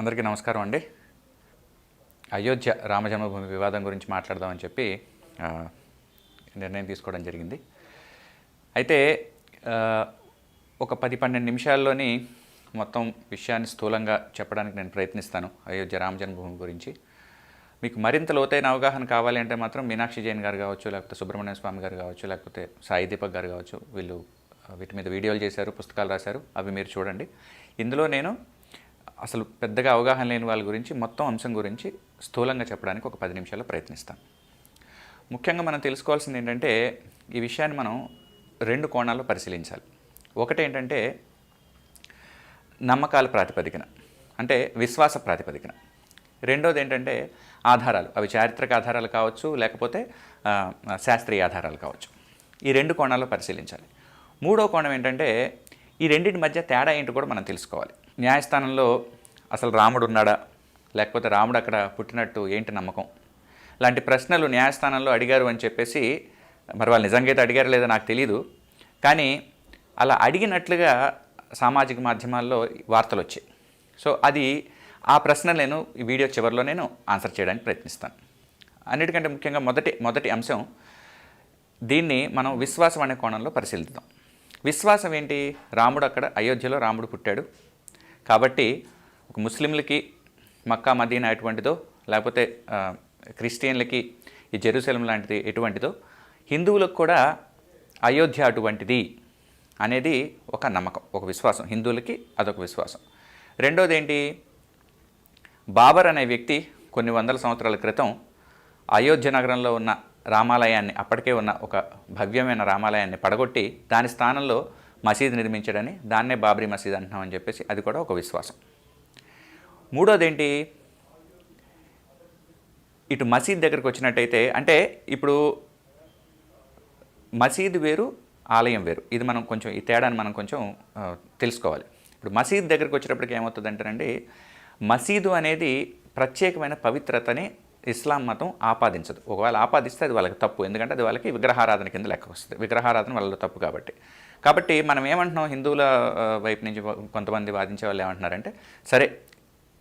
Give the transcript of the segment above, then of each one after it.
అందరికీ నమస్కారం అండి. అయోధ్య రామజన్మభూమి వివాదం గురించి మాట్లాడదామని చెప్పి నిర్ణయం తీసుకోవడం జరిగింది. అయితే ఒక పది పన్నెండు నిమిషాల్లోని మొత్తం విషయాన్ని స్థూలంగా చెప్పడానికి నేను ప్రయత్నిస్తాను అయోధ్య రామజన్మభూమి గురించి. మీకు మరింత లోతైన అవగాహన కావాలి అంటే మాత్రం మీనాక్షి జైన్ గారు కావచ్చు లేకపోతే సుబ్రహ్మణ్య స్వామి గారు కావచ్చు లేకపోతే సాయి దీపక్ గారు కావచ్చు వీళ్ళు వీటి మీద వీడియోలు చేశారు పుస్తకాలు రాశారు అవి మీరు చూడండి. ఇందులో నేను అసలు పెద్దగా అవగాహన లేని వాళ్ళ గురించి మొత్తం అంశం గురించి స్థూలంగా చెప్పడానికి ఒక పది నిమిషాల్లో ప్రయత్నిస్తాను ముఖ్యంగా మనం తెలుసుకోవాల్సింది ఏంటంటే ఈ విషయాన్ని మనం రెండు కోణాల్లో పరిశీలించాలి. ఒకటేంటంటే నమ్మకాల ప్రాతిపదికన అంటే విశ్వాస ప్రాతిపదికన. రెండోది ఏంటంటే ఆధారాలు. అవి చారిత్రక ఆధారాలు కావచ్చు లేకపోతే శాస్త్రీయ ఆధారాలు కావచ్చు. ఈ రెండు కోణాల్లో పరిశీలించాలి. మూడో కోణం ఏంటంటే ఈ రెండింటి మధ్య తేడా ఏంటో కూడా మనం తెలుసుకోవాలి. న్యాయస్థానంలో అసలు రాముడు ఉన్నాడా? లేకపోతే రాముడు అక్కడ పుట్టినట్టు ఏంటి నమ్మకం? లాంటి ప్రశ్నలు న్యాయస్థానంలో అడిగారు అని చెప్పేసి మరి వాళ్ళు నిజంగా అయితే అడిగారు లేదో నాకు తెలియదు కానీ అలా అడిగినట్లుగా సామాజిక మాధ్యమాల్లో వార్తలు వచ్చాయి. సో అది ఆ ప్రశ్న నేను ఈ వీడియో చివరిలో నేను ఆన్సర్ చేయడానికి ప్రయత్నిస్తాను. అన్నిటికంటే ముఖ్యంగా మొదటి మొదటి అంశం దీన్ని మనం విశ్వాసం అనే కోణంలో పరిశీలిద్దాం. విశ్వాసం ఏంటి? రాముడు అక్కడ అయోధ్యలో రాముడు పుట్టాడు. కాబట్టి ఒక ముస్లింలకి మక్కా మదీనా ఎటువంటిదో లేకపోతే క్రిస్టియన్లకి ఈ జెరూసలం లాంటిది ఎటువంటిదో హిందువులకు కూడా అయోధ్య అటువంటిది అనేది ఒక నమ్మకం ఒక విశ్వాసం. హిందువులకి అదొక విశ్వాసం. రెండోది ఏంటి బాబర్ అనే వ్యక్తి కొన్ని వందల సంవత్సరాల క్రితం అయోధ్య నగరంలో ఉన్న రామాలయాన్ని అప్పటికే ఉన్న ఒక భవ్యమైన రామాలయాన్ని పడగొట్టి దాని స్థానంలో మసీద్ నిర్మించడని దాన్నే బాబ్రీ మసీద్ అంటున్నామని చెప్పేసి అది కూడా ఒక విశ్వాసం. మూడోది ఏంటి ఇటు మసీద్ దగ్గరకు వచ్చినట్టయితే అంటే ఇప్పుడు మసీదు వేరు ఆలయం వేరు. ఇది మనం కొంచెం ఈ తేడాని మనం కొంచెం తెలుసుకోవాలి. ఇప్పుడు మసీద్ దగ్గరకు వచ్చేటప్పటికి ఏమవుతుందంటేనండి మసీదు అనేది ప్రత్యేకమైన పవిత్రతని ఇస్లాం మతం ఆపాదించదు. ఒకవేళ ఆపాదిస్తే అది వాళ్ళకి తప్పు. ఎందుకంటే అది వాళ్ళకి విగ్రహారాధన కింద లెక్క వస్తుంది విగ్రహారాధన వాళ్ళలో తప్పు కాబట్టి. కాబట్టి మనం ఏమంటున్నాం? హిందువుల వైపు నుంచి కొంతమంది వాదించే వాళ్ళు ఏమంటున్నారంటే సరే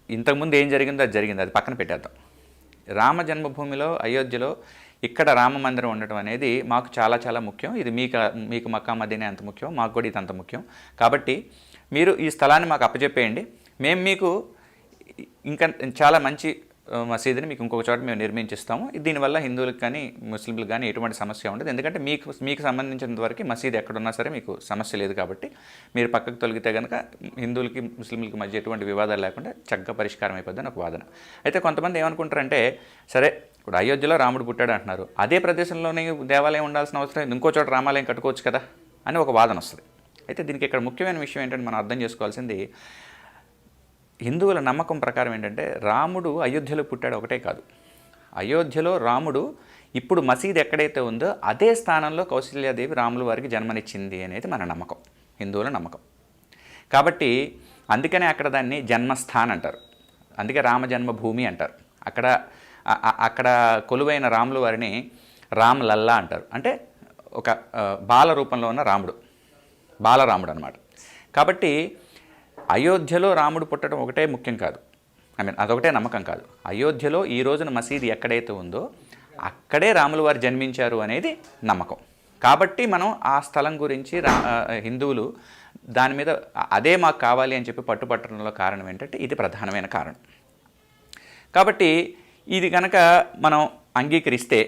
ఇంతకుముందు ఏం జరిగిందో అది జరిగింది అది పక్కన పెట్టేద్దాం. రామ జన్మభూమిలో అయోధ్యలో ఇక్కడ రామ మందిరం ఉండటం అనేది మాకు చాలా చాలా ముఖ్యం. ఇది మీకు మీకు మక్కా మదీనే అంత ముఖ్యం మాకు కూడా ఇది అంత ముఖ్యం. కాబట్టి మీరు ఈ స్థలాన్ని మాకు అప్పచెప్పేయండి మేము మీకు ఇంకా చాలా మంచి మసీదుని మీకు ఇంకొక చోట మేము నిర్మించిస్తాము. దీనివల్ల హిందువులకు కానీ ముస్లింలకు కానీ ఎటువంటి సమస్య ఉండదు. ఎందుకంటే మీకు మీకు సంబంధించినంత వరకు మసీదు ఎక్కడున్నా సరే మీకు సమస్య లేదు కాబట్టి మీరు పక్కకు తొలగితే కనుక హిందువులకి ముస్లింలకి మధ్య ఎటువంటి వివాదాలు లేకుండా చక్కగా పరిష్కారం అయిపోద్దని ఒక వాదన. అయితే కొంతమంది ఏమనుకుంటారంటే సరే ఇప్పుడు అయోధ్యలో రాముడు పుట్టాడు అంటున్నారు. అదే ప్రదేశంలోనే దేవాలయం ఉండాల్సిన అవసరం ఇంకో చోట రామాలయం కట్టుకోవచ్చు కదా అని ఒక వాదన వస్తుంది. అయితే దీనికి ఇక్కడ ముఖ్యమైన విషయం ఏంటంటే మనం అర్థం చేసుకోవాల్సింది హిందువుల నమ్మకం ప్రకారం ఏంటంటే రాముడు అయోధ్యలో పుట్టాడు ఒకటే కాదు. అయోధ్యలో రాముడు ఇప్పుడు మసీద్ ఎక్కడైతే ఉందో అదే స్థానంలో కౌశల్యాదేవి రాముల వారికి జన్మనిచ్చింది అనేది మన నమ్మకం హిందువుల నమ్మకం. కాబట్టి అందుకనే అక్కడ దాన్ని జన్మస్థాన్ అంటారు. అందుకే రామ జన్మభూమి అంటారు. అక్కడ అక్కడ కొలువైన రాముల వారిని రామలల్లా అంటారు. అంటే ఒక బాల రూపంలో ఉన్న రాముడు బాలరాముడు అనమాట కాబట్టి అయోధ్యలో రాముడు పుట్టడం ఒకటే ముఖ్యం కాదు. ఐ మీన్ అదొకటే నమ్మకం కాదు. అయోధ్యలో ఈ రోజున మసీదు ఎక్కడైతే ఉందో అక్కడే రాముల వారు జన్మించారు అనేది నమ్మకం. కాబట్టి మనం ఆ స్థలం గురించి రా హిందువులు దాని మీద అదే మాకు కావాలి అని చెప్పి పట్టుపట్టడంలో కారణం ఏంటంటే ఇది ప్రధానమైన కారణం. కాబట్టి ఇది కనుక మనం అంగీకరిస్తే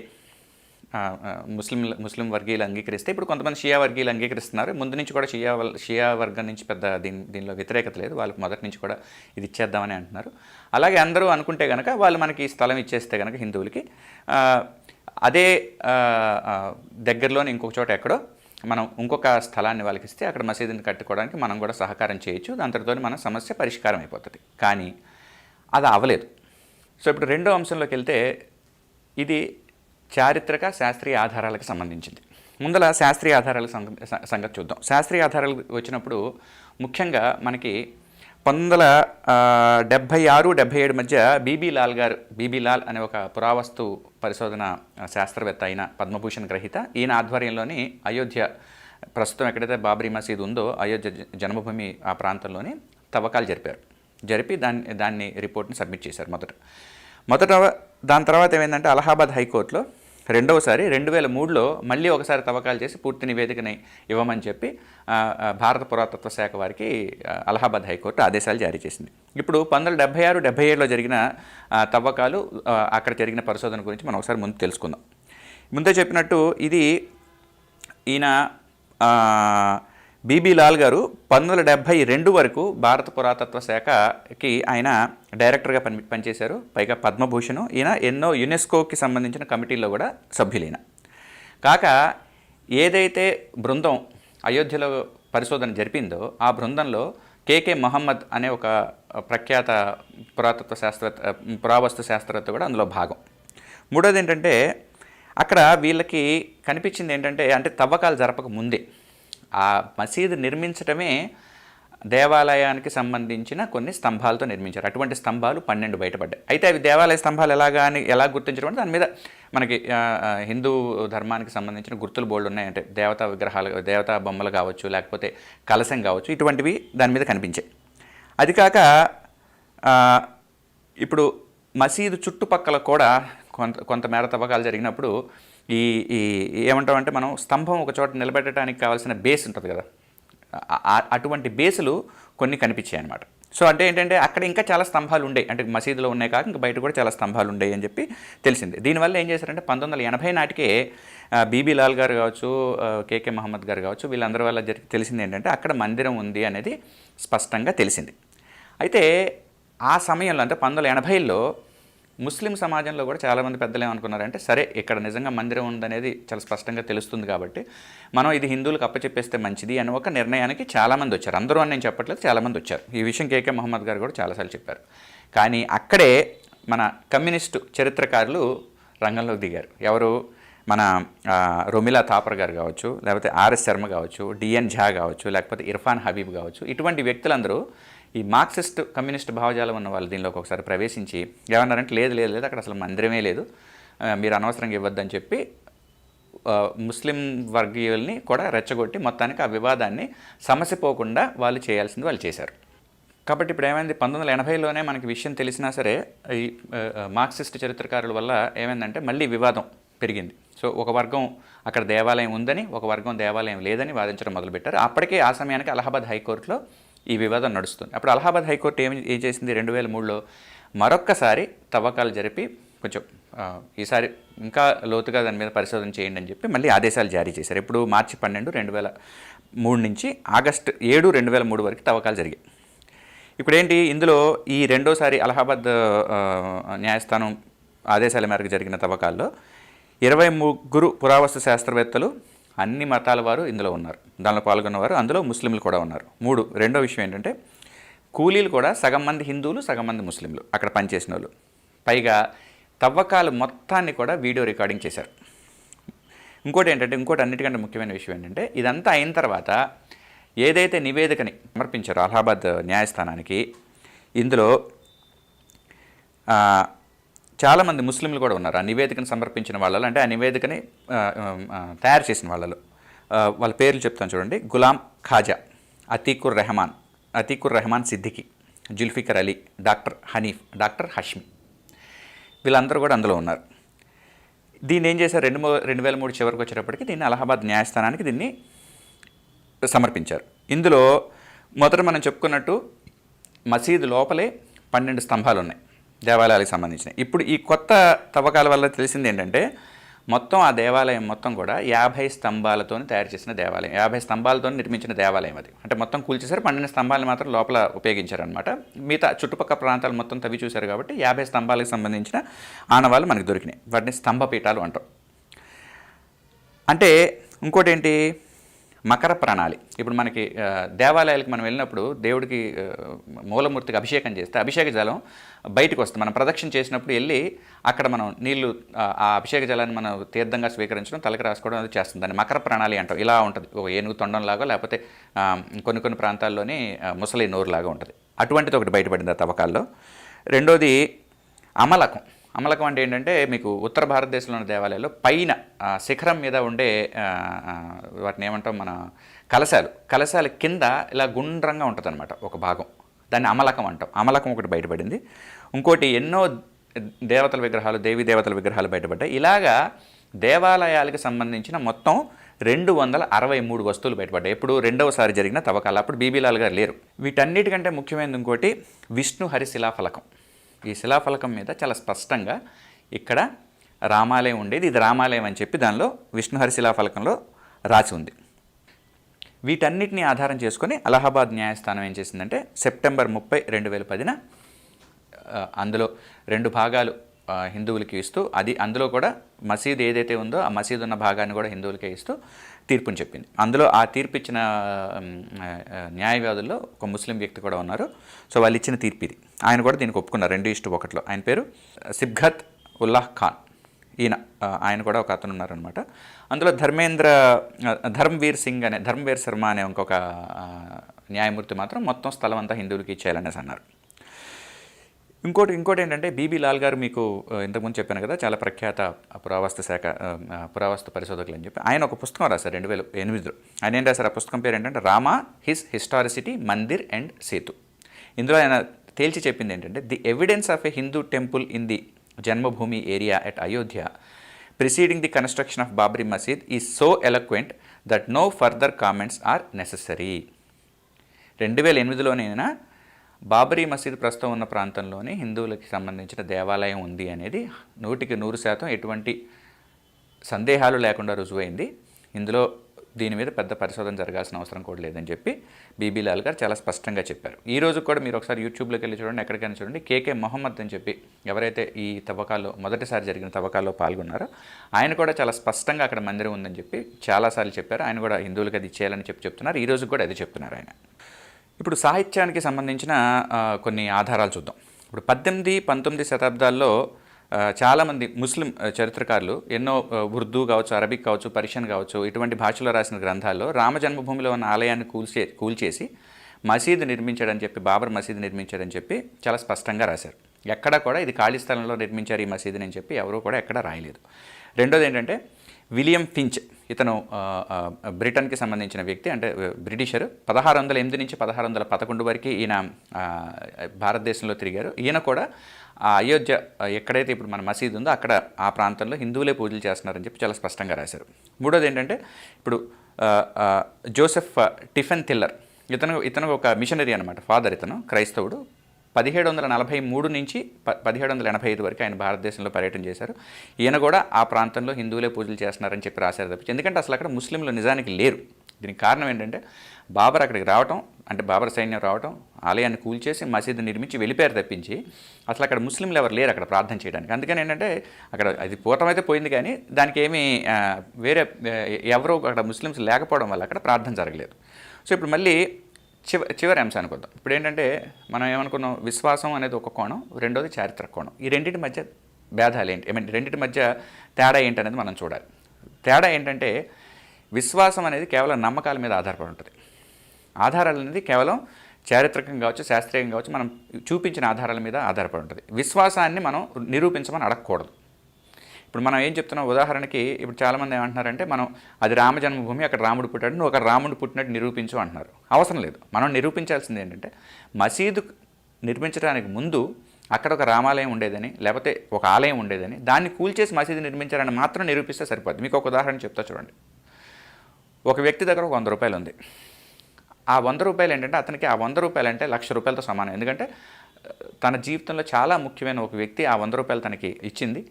ముస్లిం ముస్లిం వర్గీయులు అంగీకరిస్తే ఇప్పుడు కొంతమంది షియా వర్గీయులు అంగీకరిస్తున్నారు. ముందు నుంచి కూడా షియా వల్- షియా వర్గం నుంచి పెద్ద దీని దీనిలో వ్యతిరేకత లేదు. వాళ్ళకి మొదటి నుంచి కూడా ఇది ఇచ్చేద్దామని అంటున్నారు. అలాగే అందరూ అనుకుంటే కనుక వాళ్ళు మనకి ఈ స్థలం ఇచ్చేస్తే కనుక హిందువులకి అదే దగ్గరలోని ఇంకొక చోట ఎక్కడో మనం ఇంకొక స్థలాన్ని వాళ్ళకి ఇస్తే అక్కడ మసీదుని కట్టుకోవడానికి మనం కూడా సహకారం చేయొచ్చు. దాంతో మన సమస్య పరిష్కారం అయిపోతుంది. కానీ అది అవ్వలేదు. సో ఇప్పుడు రెండో అంశంలోకి వెళ్తే ఇది చారిత్రక శాస్త్రీయ ఆధారాలకు సంబంధించింది. ముందల శాస్త్రీయ ఆధారాల సంగతి చూద్దాం. శాస్త్రీయ ఆధారాలు వచ్చినప్పుడు ముఖ్యంగా మనకి పంతొమ్మిది వందల డెబ్భై ఆరు డెబ్భై ఏడు మధ్య బీబీ లాల్ గారు బీబీ లాల్ అనే ఒక పురావస్తు పరిశోధన శాస్త్రవేత్త అయిన పద్మభూషణ్ గ్రహీత ఈయన ఆధ్వర్యంలోని అయోధ్య ప్రస్తుతం ఎక్కడైతే బాబ్రీ మసీద్ ఉందో అయోధ్య జన్మభూమి ఆ ప్రాంతంలోని తవ్వకాలు జరిపారు. జరిపి దాన్ని దాన్ని రిపోర్ట్ని సబ్మిట్ చేశారు మొదట. మొదట దాని తర్వాత ఏమైందంటే అలహాబాద్ హైకోర్టులో రెండవసారి రెండు వేల మూడులో మళ్ళీ ఒకసారి తవ్వకాలు చేసి పూర్తి నివేదికని ఇవ్వమని చెప్పి భారత పురాతత్వ శాఖ వారికి అలహాబాద్ హైకోర్టు ఆదేశాలు జారీ చేసింది. ఇప్పుడు పంతొమ్మిది డెబ్బై ఆరు డెబ్బై ఏడులో జరిగిన తవ్వకాలు అక్కడ జరిగిన పరిశోధన గురించి మనం ఒకసారి ముందు తెలుసుకుందాం. ముందే చెప్పినట్టు ఇది ఈయన బీబీ లాల్ గారు పంతొమ్మిది వందల డెబ్భై రెండు వరకు భారత పురాతత్వ శాఖకి ఆయన డైరెక్టర్గా పని పనిచేశారు. పైగా పద్మభూషణ్. ఈయన ఎన్నో యునెస్కోకి సంబంధించిన కమిటీల్లో కూడా సభ్యులైన. కాక ఏదైతే బృందం అయోధ్యలో పరిశోధన జరిపిందో ఆ బృందంలో కేకే మహమ్మద్ అనే ఒక ప్రఖ్యాత పురాతత్వ శాస్త్రవేత్త పురావస్తు శాస్త్రవేత్త కూడా అందులో భాగం. మూడోది ఏంటంటే అక్కడ వీళ్ళకి కనిపించింది ఏంటంటే అంటే తవ్వకాలు జరపక ముందే. ఆ మసీదు నిర్మించటమే దేవాలయానికి సంబంధించిన కొన్ని స్తంభాలతో నిర్మించారు. అటువంటి స్తంభాలు పన్నెండు బయటపడ్డాయి. అయితే అవి దేవాలయ స్తంభాలు ఎలాగా అని ఎలా గుర్తించడం అంటే దాని మీద మనకి హిందూ ధర్మానికి సంబంధించిన గుర్తులు బోర్డు ఉన్నాయంటే దేవతా విగ్రహాలు దేవతా బొమ్మలు కావచ్చు లేకపోతే కలశం కావచ్చు ఇటువంటివి దాని మీద కనిపించాయి. అది కాక ఇప్పుడు మసీదు చుట్టుపక్కల కూడా కొంత కొంతమేర తవ్వకాలు జరిగినప్పుడు ఈ ఈ ఏమంటామంటే మనం స్తంభం ఒక చోట నిలబెట్టడానికి కావాల్సిన బేస్ ఉంటుంది కదా. అటువంటి బేసులు కొన్ని కనిపించాయి అనమాట సో అంటే ఏంటంటే అక్కడ ఇంకా చాలా స్తంభాలు ఉండే. అంటే మసీదులో ఉన్నాయి కాక ఇంకా బయట కూడా చాలా స్తంభాలు ఉండేవి అని చెప్పి తెలిసింది. దీనివల్ల ఏం చేశారంటే పంతొమ్మిది వందల ఎనభై నాటికే బీబీ లాల్ గారు కావచ్చు కేకే మహమ్మద్ గారు కావచ్చు వీళ్ళందరి వల్ల జరిగి తెలిసింది ఏంటంటే అక్కడ మందిరం ఉంది అనేది స్పష్టంగా తెలిసింది. అయితే ఆ సమయంలో అంటే పంతొమ్మిది వందల ఎనభైలో ముస్లిం సమాజంలో కూడా చాలామంది పెద్దలు ఏమనుకున్నారంటే సరే ఇక్కడ నిజంగా మందిరం ఉందనేది చాలా స్పష్టంగా తెలుస్తుంది కాబట్టి మనం ఇది హిందువులకు అప్పచెప్పేస్తే మంచిది అని ఒక నిర్ణయానికి చాలామంది వచ్చారు. అందరూ అని నేను చెప్పట్లేదు చాలామంది వచ్చారు. ఈ విషయం కేకే మహమ్మద్ గారు కూడా చాలాసార్లు చెప్పారు. కానీ అక్కడే మన కమ్యూనిస్టు చరిత్రకారులు రంగంలోకి దిగారు. ఎవరు? మన రొమిలా థాపర్ గారు కావచ్చు లేకపోతే ఆర్ఎస్ శర్మ కావచ్చు డిఎన్ ఝా కావచ్చు లేకపోతే ఇర్ఫాన్ హబీబ్ కావచ్చు. ఇటువంటి వ్యక్తులందరూ ఈ మార్క్సిస్ట్ కమ్యూనిస్ట్ భావజాలం ఉన్న వాళ్ళు దీనిలోకి ఒకసారి ప్రవేశించి ఏమన్నారంటే లేదు లేదు లేదు అక్కడ అసలు మందిరమే లేదు. మీరు అనవసరంగా ఇవ్వద్దని చెప్పి ముస్లిం వర్గీయుల్ని కూడా రెచ్చగొట్టి మొత్తానికి ఆ వివాదాన్ని సమసిపోకుండా వాళ్ళు చేయాల్సింది వాళ్ళు చేశారు. కాబట్టి ఇప్పుడు ఏమైంది? పంతొమ్మిది వందల ఎనభైలోనే మనకి విషయం తెలిసినా సరే ఈ మార్క్సిస్ట్ చరిత్రకారుల వల్ల ఏమైందంటే మళ్ళీ వివాదం పెరిగింది. సో ఒక వర్గం అక్కడ దేవాలయం ఉందని ఒక వర్గం దేవాలయం లేదని వాదించడం మొదలుపెట్టారు. అప్పటికే ఆ సమయానికి అలహాబాద్ హైకోర్టులో ఈ వివాదం నడుస్తుంది. అప్పుడు అలహాబాద్ హైకోర్టు ఏమి ఏం చేసింది? రెండు వేల మూడులో మరొక్కసారి తవ్వకాలు జరిపి కొంచెం ఈసారి ఇంకా లోతుగా దాని మీద పరిశోధన చేయండి అని చెప్పి మళ్ళీ ఆదేశాలు జారీ చేశారు. ఇప్పుడు మార్చి పన్నెండు రెండు వేల మూడు నుంచి ఆగస్టు ఏడు రెండు వేల మూడు వరకు తవ్వకాలు జరిగాయి. ఇప్పుడేంటి? ఇందులో ఈ రెండోసారి అలహాబాద్ న్యాయస్థానం ఆదేశాల మేరకు జరిగిన తవ్వకాల్లో ఇరవై ముగ్గురు పురావస్తు శాస్త్రవేత్తలు అన్ని మతాల వారు ఇందులో ఉన్నారు. దానిలో పాల్గొన్నవారు అందులో ముస్లింలు కూడా ఉన్నారు. మూడు రెండో విషయం ఏంటంటే కూలీలు కూడా సగం మంది హిందువులు సగం మంది ముస్లింలు అక్కడ పనిచేసిన వాళ్ళు పైగా తవ్వకాలు మొత్తాన్ని కూడా వీడియో రికార్డింగ్ చేశారు. ఇంకోటి ఏంటంటే ఇంకోటి అన్నిటికంటే ముఖ్యమైన విషయం ఏంటంటే ఇదంతా అయిన తర్వాత ఏదైతే నివేదికని సమర్పించారో అలహాబాద్ న్యాయస్థానానికి ఇందులో చాలామంది ముస్లింలు కూడా ఉన్నారు. ఆ నివేదికను సమర్పించిన వాళ్ళలో అంటే ఆ నివేదికని తయారు చేసిన వాళ్ళలో. వాళ్ళ పేర్లు చెప్తాను చూడండి. Ghulam Khaja Atiqur Rahman Atiqur Rahman Siddiqui Zulfikar Ali doctor Hanif doctor Hashmi. వీళ్ళందరూ కూడా అందులో ఉన్నారు. దీన్ని ఏం చేశారు? రెండు రెండు వేల మూడు చివరికి వచ్చేటప్పటికి దీన్ని అలహాబాద్ న్యాయస్థానానికి దీన్ని సమర్పించారు. ఇందులో మొదట మనం చెప్పుకున్నట్టు మసీదు లోపలే పన్నెండు స్తంభాలు ఉన్నాయి దేవాలయాలకు సంబంధించినవి. ఇప్పుడు ఈ కొత్త తవ్వకాల వల్ల తెలిసింది ఏంటంటే మొత్తం ఆ దేవాలయం మొత్తం కూడా యాభై స్తంభాలతో తయారు చేసిన దేవాలయం. యాభై స్తంభాలతో నిర్మించిన దేవాలయం అది. అంటే మొత్తం కూల్చేశారు పన్నెండు స్తంభాలు మాత్రం లోపల ఉపయోగించారనమాట మిగతా చుట్టుపక్కల ప్రాంతాలు మొత్తం తవ్వి చూశారు కాబట్టి యాభై స్తంభాలకు సంబంధించిన ఆనవాళ్ళు మనకు దొరికినాయి. వాటిని స్తంభపీఠాలు అంటాం. అంటే ఇంకోటి ఏంటి? మకర ప్రణాళి. ఇప్పుడు మనకి దేవాలయాలకు మనం వెళ్ళినప్పుడు దేవుడికి మూలమూర్తికి అభిషేకం చేస్తే అభిషేక జలం బయటకు వస్తుంది. మనం ప్రదక్షిణ చేసినప్పుడు వెళ్ళి అక్కడ మనం నీళ్ళు ఆ, అభిషేక జలాన్ని మనం తీర్థంగా స్వీకరించడం తలకి రాసుకోవడం అది చేస్తుంది. దాన్ని మకర ప్రణాళి అంటాం. ఇలా ఉంటుంది. ఒక ఏనుగు తొండంలాగా లేకపోతే కొన్ని కొన్ని ప్రాంతాల్లోని ముసలి నోరులాగా ఉంటుంది. అటువంటిది ఒకటి బయటపడింది ఆ తవ్వకాల్లో. రెండోది అమలకం. అమలకం అంటే ఏంటంటే మీకు ఉత్తర భారతదేశంలో ఉన్న దేవాలయాల్లో పైన శిఖరం మీద ఉండే వాటిని ఏమంటాం మన కలశాలు. కలశాల కింద ఇలా గుండ్రంగా ఉంటుందన్నమాట ఒక భాగం. దాన్ని అమలకం అంటాం. అమలకం ఒకటి బయటపడింది. ఇంకోటి ఎన్నో దేవతల విగ్రహాలు దేవీ దేవతల విగ్రహాలు బయటపడ్డాయి. ఇలాగా దేవాలయాలకు సంబంధించిన మొత్తం రెండు వందల అరవై మూడు వస్తువులు బయటపడ్డాయి. ఎప్పుడు రెండవసారి జరిగిన తవ్వకాలు అప్పుడు బీబీలాల్ గారు లేరు. వీటన్నిటికంటే ముఖ్యమైనది ఇంకోటి విష్ణు హరిశిలా ఫలకం. ఈ శిలాఫలకం మీద చాలా స్పష్టంగా ఇక్కడ రామాలయం ఉండేది. ఇది రామాలయం అని చెప్పి దానిలో విష్ణుహరి శిలాఫలకంలో రాసి ఉంది. వీటన్నిటిని ఆధారం చేసుకొని అలహాబాద్ న్యాయస్థానం ఏం చేసిందంటే సెప్టెంబర్ ముప్పై రెండు వేల పదిన అందులో రెండు భాగాలు హిందువులకి ఇస్తూ అది అందులో కూడా మసీదు ఏదైతే ఉందో ఆ మసీదు ఉన్న భాగాన్ని కూడా హిందువులకే ఇస్తూ తీర్పుని చెప్పింది. అందులో ఆ తీర్పు ఇచ్చిన న్యాయవాదుల్లో ఒక ముస్లిం వ్యక్తి కూడా ఉన్నారు. సో వాళ్ళు ఇచ్చిన తీర్పు ఇది. ఆయన కూడా దీనికి ఒప్పుకున్నారు. రెండు ఇష్టు ఒకటిలో. ఆయన పేరు సిబ్ఘత్ ఉల్లాహ్ ఖాన్. ఈయన ఆయన కూడా ఒక అతను ఉన్నారనమాట అందులో ధర్మేంద్ర ధర్మవీర్ సింగ్ అనే ధర్మవీర్ శర్మ అనే ఇంకొక న్యాయమూర్తి మాత్రం మొత్తం స్థలం అంతా హిందువులకి ఇచ్చేయాలనేసి అన్నారు. ఇంకోటి ఇంకోటి ఏంటంటే బీబీ లాల్ గారు మీకు ఇంతకుముందు చెప్పాను కదా చాలా ప్రఖ్యాత పురావస్తు శాఖ పురావస్తు పరిశోధకులు అని చెప్పి ఆయన ఒక పుస్తకం రాశారు రెండు వేల ఎనిమిదిలో. ఆయన ఏం రాశారు? ఆ పుస్తకం పేరు ఏంటంటే Rama his historicity Mandir and Setu. ఇందులో ఆయన తేల్చి చెప్పింది ఏంటంటే the evidence of a Hindu temple in the Janmabhoomi area at Ayodhya preceding the construction of Babri Masjid is so eloquent that no further comments are necessary రెండు వేల ఎనిమిదిలోనైనా బాబరీ మసీద్ ప్రస్తుతం ఉన్న ప్రాంతంలోనే హిందువులకి సంబంధించిన దేవాలయం ఉంది అనేది నూటికి నూరు శాతం ఎటువంటి సందేహాలు లేకుండా రుజువైంది. ఇందులో దీని మీద పెద్ద పరిశోధన జరగాల్సిన అవసరం కూడా లేదని చెప్పి బీబీ లాల్ గారు చాలా స్పష్టంగా చెప్పారు. ఈ రోజు కూడా మీరు ఒకసారి యూట్యూబ్లోకి వెళ్ళి చూడండి ఎక్కడికైనా చూడండి. కేకే మొహమ్మద్ అని చెప్పి ఎవరైతే ఈ తవ్వకాల్లో మొదటిసారి జరిగిన తవ్వకాల్లో పాల్గొన్నారో ఆయన కూడా చాలా స్పష్టంగా అక్కడ మందిరం ఉందని చెప్పి చాలాసార్లు చెప్పారు. ఆయన కూడా హిందువులకి అది చేయాలని చెప్పి చెప్తున్నారు. ఈ రోజు కూడా అది చెప్తున్నారు ఆయన. ఇప్పుడు సాహిత్యానికి సంబంధించిన కొన్ని ఆధారాలు చూద్దాం. ఇప్పుడు పద్దెనిమిది పంతొమ్మిది శతాబ్దాల్లో చాలామంది ముస్లిం చరిత్రకారులు ఎన్నో ఉర్దూ కావచ్చు అరబిక్ కావచ్చు పర్షియన్ కావచ్చు ఇటువంటి భాషలో రాసిన గ్రంథాల్లో రామ జన్మభూమిలో ఉన్న ఆలయాన్ని కూల్చే కూల్చేసి మసీదు నిర్మించాడని చెప్పి బాబర్ మసీదు నిర్మించాడని చెప్పి చాలా స్పష్టంగా రాశారు. ఎక్కడా కూడా ఇది ఖాళీ స్థలంలో నిర్మించారు ఈ మసీదుని అని చెప్పి ఎవరూ కూడా ఎక్కడ రాయలేదు. రెండోది ఏంటంటే విలియం ఫించ్ ఇతను బ్రిటన్కి సంబంధించిన వ్యక్తి అంటే బ్రిటిషరు బ్రిటిషర్. పదహారు వందల ఎనిమిది నుంచి పదహారు వందల పదకొండు వరకు ఈయన భారతదేశంలో తిరిగారు. ఈయన కూడా ఆ అయోధ్య ఎక్కడైతే ఇప్పుడు మన మసీదు ఉందో అక్కడ ఆ ప్రాంతంలో హిందువులే పూజలు చేస్తున్నారని చెప్పి చాలా స్పష్టంగా రాశారు. మూడోది ఏంటంటే ఇప్పుడు జోసెఫ్ టిఫెన్ థిల్లర్ ఇతను ఇతను ఒక మిషనరీ అనమాట ఫాదర్ ఇతను క్రైస్తవుడు. పదిహేడు వందల నలభై మూడు నుంచి ప పదిహేడు వందల ఎనభై ఐదు వరకు ఆయన భారతదేశంలో పర్యటన చేశారు. ఈయన కూడా ఆ ప్రాంతంలో హిందువులే పూజలు చేస్తున్నారని చెప్పి రాశారు తప్పించి ఎందుకంటే అసలు అక్కడ ముస్లింలు నిజానికి లేరు. దీనికి కారణం ఏంటంటే బాబర్ అక్కడికి రావటం అంటే బాబర్ సైన్యం రావటం ఆలయాన్ని కూల్చేసి మసీదు నిర్మించి వెళ్ళిపోయారు తప్పించి అసలు అక్కడ ముస్లింలు ఎవరు లేరు అక్కడ ప్రార్థన చేయడానికి. అందుకని ఏంటంటే అక్కడ అది పూర్తమైతే పోయింది కానీ దానికి ఏమీ వేరే ఎవరో అక్కడ ముస్లిమ్స్ లేకపోవడం వల్ల అక్కడ ప్రార్థన జరగలేదు. సో ఇప్పుడు మళ్ళీ చివ చివరి అంశానికి వద్దాం. ఇప్పుడు ఏంటంటే మనం ఏమనుకున్నాం? విశ్వాసం అనేది ఒక కోణం రెండోది చారిత్రక కోణం. ఈ రెండింటి మధ్య భేదాలు ఏంటి? ఐ మీన్ రెండింటి మధ్య తేడా ఏంటి అనేది మనం చూడాలి. తేడా ఏంటంటే విశ్వాసం అనేది కేవలం నమ్మకాల మీద ఆధారపడి ఉంటుంది. ఆధారాలు అనేది కేవలం చారిత్రకంగా కావచ్చు శాస్త్రీయంగా కావచ్చు మనం చూపించిన ఆధారాల మీద ఆధారపడి ఉంటుంది. విశ్వాసాన్ని మనం నిరూపించమని అడగకూడదు. ఇప్పుడు మనం ఏం చెప్తున్నాం? ఉదాహరణకి ఇప్పుడు చాలామంది ఏమంటున్నారంటే మనం అది రామ జన్మభూమి అక్కడ రాముడు పుట్టాడు నువ్వు అక్కడ రాముడు పుట్టినట్టు నిరూపించు అంటున్నారు. అవసరం లేదు. మనం నిరూపించాల్సింది ఏంటంటే మసీదు నిర్మించడానికి ముందు అక్కడ ఒక రామాలయం ఉండేదని లేకపోతే ఒక ఆలయం ఉండేదని దాన్ని కూల్చేసి మసీదు నిర్మించారని మాత్రం నిరూపిస్తే సరిపోద్ది. మీకు ఒక ఉదాహరణ చెప్తా చూడండి. ఒక వ్యక్తి దగ్గర ఒక వంద రూపాయలు ఉంది. ఆ వంద రూపాయలు ఏంటంటే అతనికి ఆ వంద రూపాయలు అంటే లక్ష రూపాయలతో సమానం. ఎందుకంటే తన జీవితంలో చాలా ముఖ్యమైన ఒక వ్యక్తి ఆ వంద రూపాయలు తనకి ఇచ్చింది.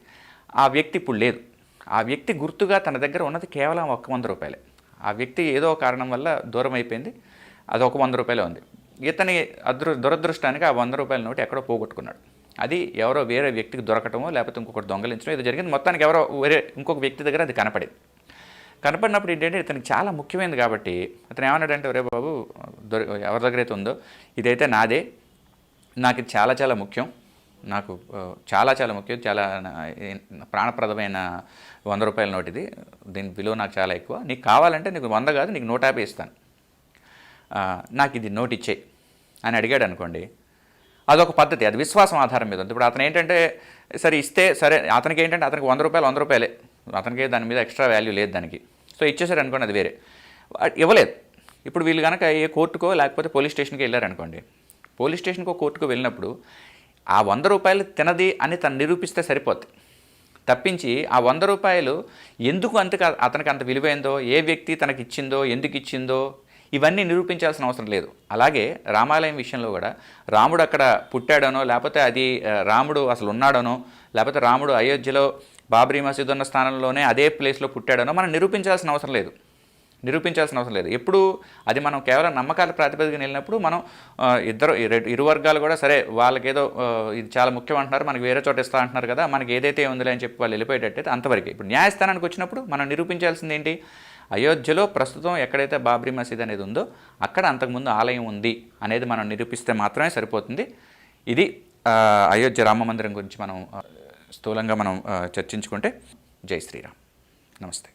ఆ వ్యక్తి ఇప్పుడు లేదు. ఆ వ్యక్తి గుర్తుగా తన దగ్గర ఉన్నది కేవలం ఒక్క వంద రూపాయలే. ఆ వ్యక్తి ఏదో కారణం వల్ల దూరం అయిపోయింది. అది ఒక వంద రూపాయలే ఉంది. ఇతని అదృ దురదృష్టానికి ఆ వంద రూపాయల నోటి ఎక్కడో పోగొట్టుకున్నాడు. అది ఎవరో వేరే వ్యక్తికి దొరకటమో లేకపోతే ఇంకొకటి దొంగలించడం ఇది జరిగింది. మొత్తానికి ఎవరో వేరే ఇంకొక వ్యక్తి దగ్గర అది కనపడింది. కనపడినప్పుడు ఏంటంటే ఇతనికి చాలా ముఖ్యమైనది కాబట్టి అతను ఏమన్నాడంటే ఒరే బాబు దొరి ఎవరి దగ్గర అయితే ఉందో ఇదైతే నాదే. నాకు ఇది చాలా చాలా ముఖ్యం. నాకు చాలా చాలా ముఖ్యం. చాలా ప్రాణప్రదమైన వంద రూపాయల నోట్ ఇది దీని విలువ నాకు చాలా ఎక్కువ. నీకు కావాలంటే నీకు వంద కాదు నీకు నూట యాభై ఇస్తాను. నాకు ఇది నోట్ ఇచ్చే అని అడిగాడు అనుకోండి. అదొక పద్ధతి అది విశ్వాసం ఆధారం మీద ఉంది. ఇప్పుడు అతను ఏంటంటే సరే ఇస్తే సరే అతనికి ఏంటంటే అతనికి వంద రూపాయలు వంద రూపాయలే. అతనికి దాని మీద ఎక్స్ట్రా వాల్యూ లేదు దానికి. సో ఇచ్చేసారు అనుకోండి అది వేరే. ఇవ్వలేదు. ఇప్పుడు వీళ్ళు కనుక ఏ కోర్టుకో లేకపోతే పోలీస్ స్టేషన్కి వెళ్ళారనుకోండి. పోలీస్ స్టేషన్కో కోర్టుకో వెళ్ళినప్పుడు ఆ వంద రూపాయలు తినది అని తను నిరూపిస్తే సరిపోద్ది. తప్పించి ఆ వంద రూపాయలు ఎందుకు అంత అతనికి అంత విలువైందో ఏ వ్యక్తి తనకి ఇచ్చిందో ఎందుకు ఇచ్చిందో ఇవన్నీ నిరూపించాల్సిన అవసరం లేదు. అలాగే రామాలయం విషయంలో కూడా రాముడు అక్కడ పుట్టాడనో లేకపోతే అది రాముడు అసలు ఉన్నాడనో లేకపోతే రాముడు అయోధ్యలో బాబ్రీ మసీద్ ఉన్న స్థానంలోనే అదే ప్లేస్లో పుట్టాడనో మనం నిరూపించాల్సిన అవసరం లేదు. నిరూపించాల్సిన అవసరం లేదు. ఎప్పుడు అది మనం కేవలం నమ్మకాల ప్రాతిపదికన వెళ్ళినప్పుడు మనం ఇద్దరు ఇరు వర్గాలు కూడా సరే వాళ్ళకేదో ఏదో ఇది చాలా ముఖ్యం అంటున్నారు మనకి వేరే చోట ఇస్తా అంటున్నారు కదా మనకి ఏదైతే ఉందిలే అని చెప్పి వాళ్ళు వెళ్ళిపోయేటట్టయితే అంతవరకు. ఇప్పుడు న్యాయస్థానానికి వచ్చినప్పుడు మనం నిరూపించాల్సింది ఏంటి? అయోధ్యలో ప్రస్తుతం ఎక్కడైతే బాబ్రీ మసీద్ అనేది ఉందో అక్కడ అంతకుముందు ఆలయం ఉంది అనేది మనం నిరూపిస్తే మాత్రమే సరిపోతుంది. ఇది అయోధ్య రామ మందిరం గురించి మనం స్థూలంగా మనం చర్చించుకుంటే జై శ్రీరామ్. నమస్తే.